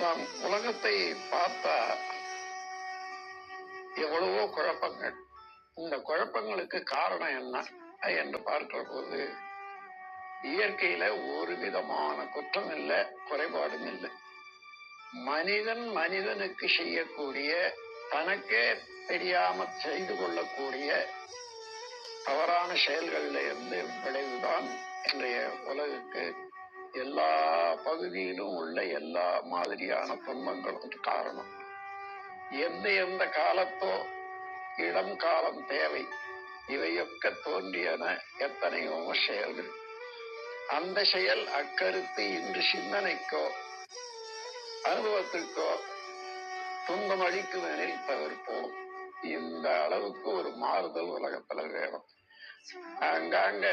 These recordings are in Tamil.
நாம் உலகத்தை பார்த்தா எவ்வளவோ குழப்பங்கள். இந்த குழப்பங்களுக்கு காரணம் என்ன என்று பார்க்கிற போது இயற்கையில ஒரு விதமான குற்றம் இல்லை குறைபாடும் இல்லை. மனிதன் மனிதனுக்கு செய்யக்கூடிய தனக்கே தெரியாம செய்து கொள்ளக்கூடிய தவறான செயல்களில் இருந்து விளைவுதான் இன்றைய உலகுக்கு பகுதியிலும் உள்ள எல்லா மாதிரியான துன்பங்களும் காரணம். எந்த எந்த காலத்தோ இடம் காலம் தேவை இவையொக்க தோன்றியன எத்தனையோ செயல்கள். அந்த செயல் அக்கருத்து இன்று சிந்தனைக்கோ அனுபவத்திற்கோ துன்பம் அளிக்கும் எனில் தவிர்ப்போம். இந்த அளவுக்கு ஒரு மாறுதல் உலகத்துல வேணும். அங்காங்க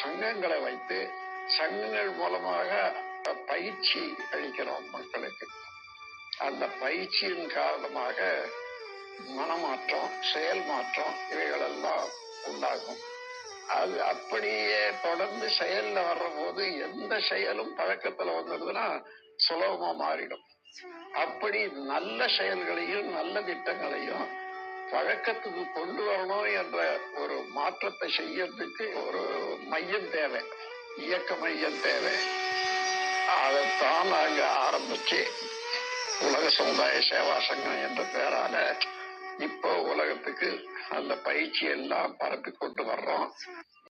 சங்கங்களை வைத்து சங்கங்கள் மூலமாக பயிற்சி அளிக்கிறோம் மக்களுக்கு. அந்த பயிற்சியின் காரணமாக மனமாற்றம் செயல் மாற்றம் இவைகளெல்லாம் உண்டாகும். அது அப்படியே தொடர்ந்து செயல்ல வர்ற போது எந்த செயலும் பழக்கத்துல வந்துடுதுன்னா சுலபமா மாறிடும். அப்படி நல்ல செயல்களையும் நல்ல திட்டங்களையும் பழக்கத்துக்கு கொண்டு வரணும் என்ற ஒரு மாற்றத்தை செய்யறதுக்கு ஒரு மையம் தேவை. இயக்க மையம் தேவை. அதைத்தான் நாங்க ஆரம்பிச்சு உலக சமுதாய சேவா சங்கம் என்ற பெயரால இப்போ உலகத்துக்கு அந்த பயிற்சி எல்லாம் பரப்பி கொண்டு வர்றோம்.